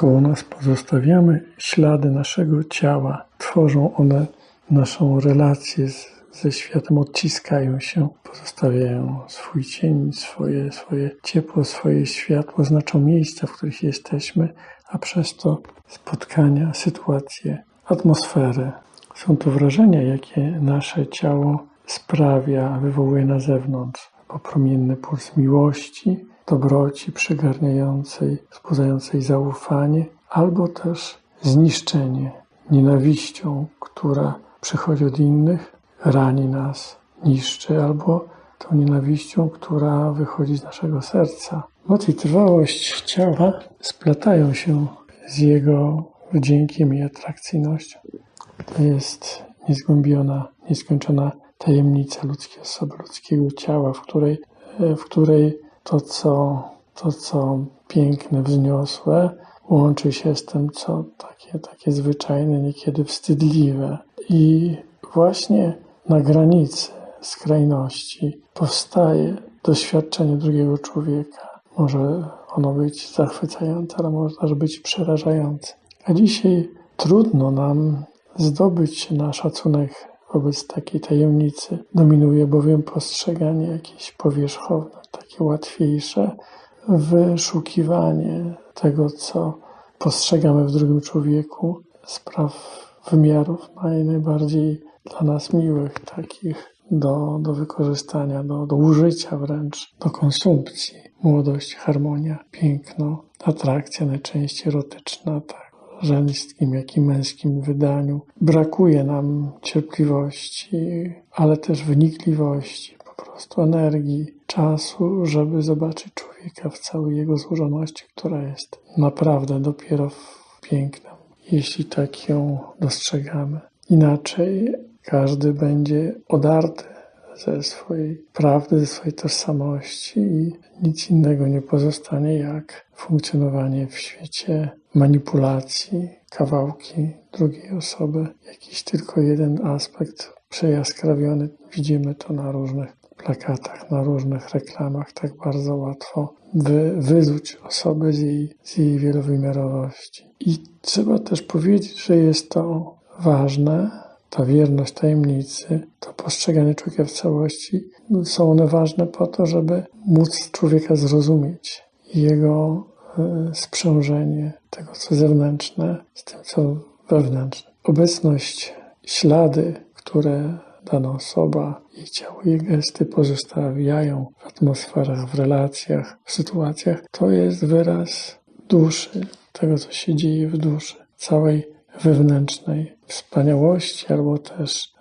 koło nas pozostawiamy ślady naszego ciała. Tworzą one naszą relację z, ze światem, odciskają się, pozostawiają swój cień, swoje, swoje ciepło, swoje światło, znaczą miejsca, w których jesteśmy, a przez to spotkania, sytuacje, atmosferę. Są to wrażenia, jakie nasze ciało sprawia, wywołuje na zewnątrz. Popromienny puls miłości, dobroci przygarniającej, wzbudzającej zaufanie, albo też zniszczenie nienawiścią, która przychodzi od innych, rani nas, niszczy, albo tą nienawiścią, która wychodzi z naszego serca. Moc i trwałość ciała splatają się z jego wdziękiem i atrakcyjnością. To jest niezgłębiona, nieskończona tajemnica ludzkiej osoby, ludzkiego ciała, w której, w której to, co, to, co piękne, wzniosłe, łączy się z tym, co takie, takie zwyczajne, niekiedy wstydliwe. I właśnie na granicy skrajności powstaje doświadczenie drugiego człowieka. Może ono być zachwycające, ale może też być przerażające. A dzisiaj trudno nam zdobyć na szacunek wobec takiej tajemnicy. Dominuje bowiem postrzeganie jakieś powierzchowne, takie łatwiejsze, wyszukiwanie tego, co postrzegamy w drugim człowieku, spraw wymiarów najbardziej dla nas miłych, takich do, do wykorzystania, do, do użycia wręcz, do konsumpcji. Młodość, harmonia, piękno, atrakcja najczęściej erotyczna, tak żeńskim, jak i męskim wydaniu. Brakuje nam cierpliwości, ale też wynikliwości, po prostu energii, czasu, żeby zobaczyć człowieka w całej jego złożoności, która jest naprawdę dopiero pięknem, jeśli tak ją dostrzegamy. Inaczej każdy będzie odarty ze swojej prawdy, ze swojej tożsamości i nic innego nie pozostanie jak funkcjonowanie w świecie manipulacji, kawałki drugiej osoby, jakiś tylko jeden aspekt przejaskrawiony. Widzimy to na różnych plakatach, na różnych reklamach. Tak bardzo łatwo wy, wyzuć osobę z jej, z jej wielowymiarowości. I trzeba też powiedzieć, że jest to ważne, ta wierność tajemnicy, to postrzeganie człowieka w całości, są one ważne po to, żeby móc człowieka zrozumieć jego e, sprzężenie tego, co zewnętrzne, z tym, co wewnętrzne. Obecność, ślady, które dana osoba, jej ciało, jej gesty pozostawiają w atmosferach, w relacjach, w sytuacjach, to jest wyraz duszy, tego, co się dzieje w duszy, całej wewnętrznej wspaniałości albo też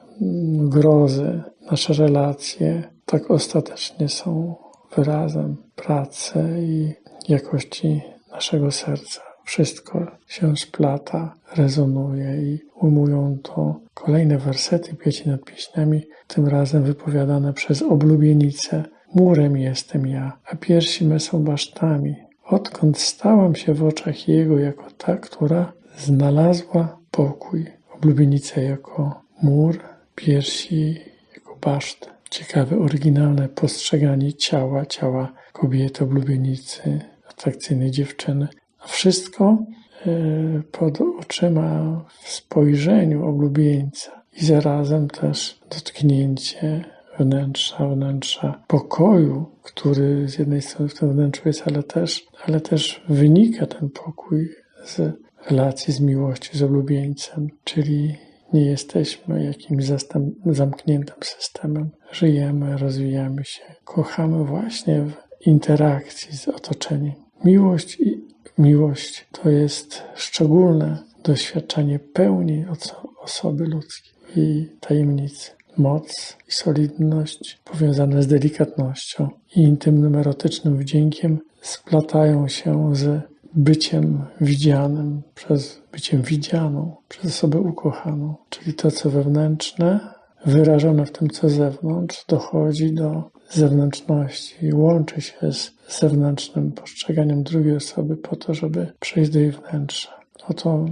grozy. Nasze relacje tak ostatecznie są wyrazem pracy i jakości naszego serca. Wszystko się splata, rezonuje i ujmują to kolejne wersety pieci nad pieśniami, tym razem wypowiadane przez oblubienicę. Murem jestem ja, a piersi me są basztami. Odkąd stałam się w oczach Jego jako ta, która znalazła pokój. Oblubienica jako mur, piersi jako baszt. Ciekawe, oryginalne postrzeganie ciała, ciała kobiety, oblubienicy, atrakcyjnej dziewczyny. A wszystko e, pod oczyma w spojrzeniu oblubieńca i zarazem też dotknięcie wnętrza, wnętrza pokoju, który z jednej strony w tym wnętrzu jest, ale też, ale też wynika ten pokój z relacji z miłością, z oblubieńcem, czyli nie jesteśmy jakimś zamkniętym systemem. Żyjemy, rozwijamy się, kochamy właśnie w interakcji z otoczeniem. Miłość i miłość to jest szczególne doświadczenie pełni osoby ludzkiej i tajemnicy. Moc i solidność powiązane z delikatnością i intymnym, erotycznym wdziękiem splatają się z byciem widzianym, przez byciem widzianą, przez osobę ukochaną. Czyli to, co wewnętrzne, wyrażone w tym, co zewnątrz, dochodzi do zewnętrzności, łączy się z zewnętrznym postrzeganiem drugiej osoby po to, żeby przejść do jej wnętrza. Oto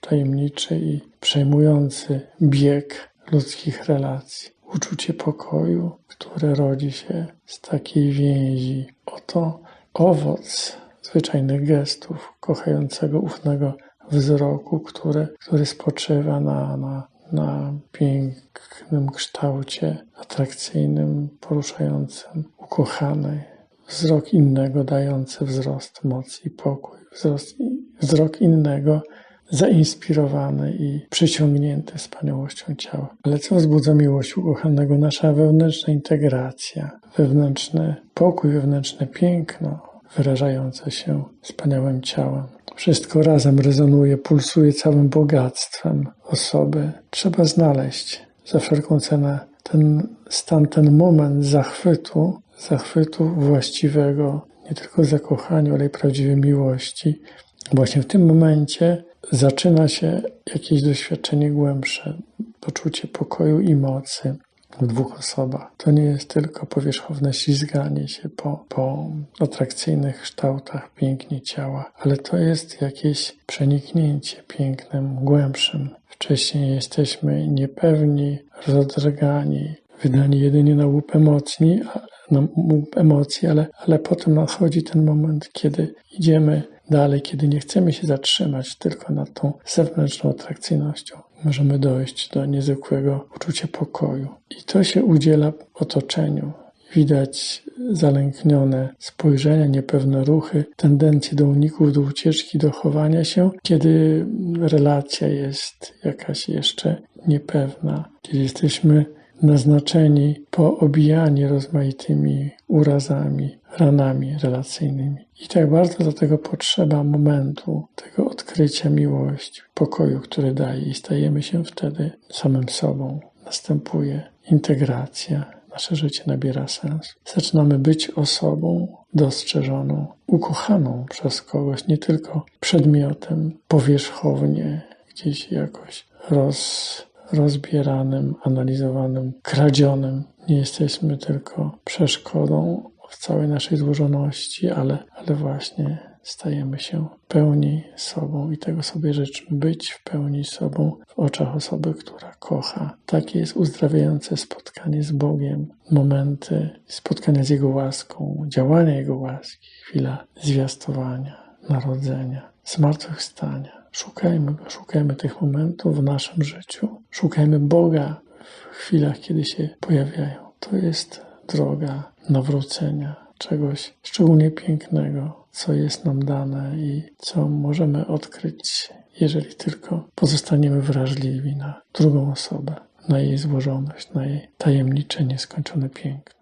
tajemniczy i przejmujący bieg ludzkich relacji. Uczucie pokoju, które rodzi się z takiej więzi. Oto owoc zwyczajnych gestów, kochającego, ufnego wzroku, który, który spoczywa na, na, na pięknym kształcie, atrakcyjnym, poruszającym, ukochanej. Wzrok innego dający wzrost mocy i pokój. Wzrost, wzrok innego zainspirowany i przyciągnięty wspaniałością ciała. Ale co wzbudza miłość ukochanego? Nasza wewnętrzna integracja, wewnętrzny pokój, wewnętrzne piękno, wyrażające się wspaniałym ciałem. Wszystko razem rezonuje, pulsuje całym bogactwem osoby. Trzeba znaleźć za wszelką cenę ten stan, ten moment zachwytu, zachwytu właściwego, nie tylko zakochaniu, ale i prawdziwej miłości. Właśnie w tym momencie zaczyna się jakieś doświadczenie głębsze, poczucie pokoju i mocy w dwóch osobach. To nie jest tylko powierzchowne ślizganie się po, po atrakcyjnych kształtach pięknie ciała, ale to jest jakieś przeniknięcie pięknem głębszym. Wcześniej jesteśmy niepewni, rozdragani, wydani jedynie na łup emocji, na łup emocji ale, ale potem nadchodzi ten moment, kiedy idziemy dalej, kiedy nie chcemy się zatrzymać tylko nad tą zewnętrzną atrakcyjnością, możemy dojść do niezwykłego uczucia pokoju. I to się udziela otoczeniu. Widać zalęknione spojrzenia, niepewne ruchy, tendencje do uników, do ucieczki, do chowania się, kiedy relacja jest jakaś jeszcze niepewna, kiedy jesteśmy naznaczeni, poobijani rozmaitymi urazami, ranami relacyjnymi. I tak bardzo do tego potrzeba momentu, tego odkrycia miłości, pokoju, który daje i stajemy się wtedy samym sobą. Następuje integracja, nasze życie nabiera sensu. Zaczynamy być osobą dostrzeżoną, ukochaną przez kogoś, nie tylko przedmiotem, powierzchownie, gdzieś jakoś roz, rozbieranym, analizowanym, kradzionym. Nie jesteśmy tylko przeszkodą w całej naszej złożoności, ale, ale właśnie stajemy się pełni sobą i tego sobie życzmy, być w pełni sobą w oczach osoby, która kocha. Takie jest uzdrawiające spotkanie z Bogiem, momenty spotkania z Jego łaską, działania Jego łaski, chwila zwiastowania, narodzenia, zmartwychwstania. Szukajmy Go, szukajmy tych momentów w naszym życiu. Szukajmy Boga w chwilach, kiedy się pojawiają. To jest droga nawrócenia, czegoś szczególnie pięknego, co jest nam dane i co możemy odkryć, jeżeli tylko pozostaniemy wrażliwi na drugą osobę, na jej złożoność, na jej tajemnicze, nieskończone piękno.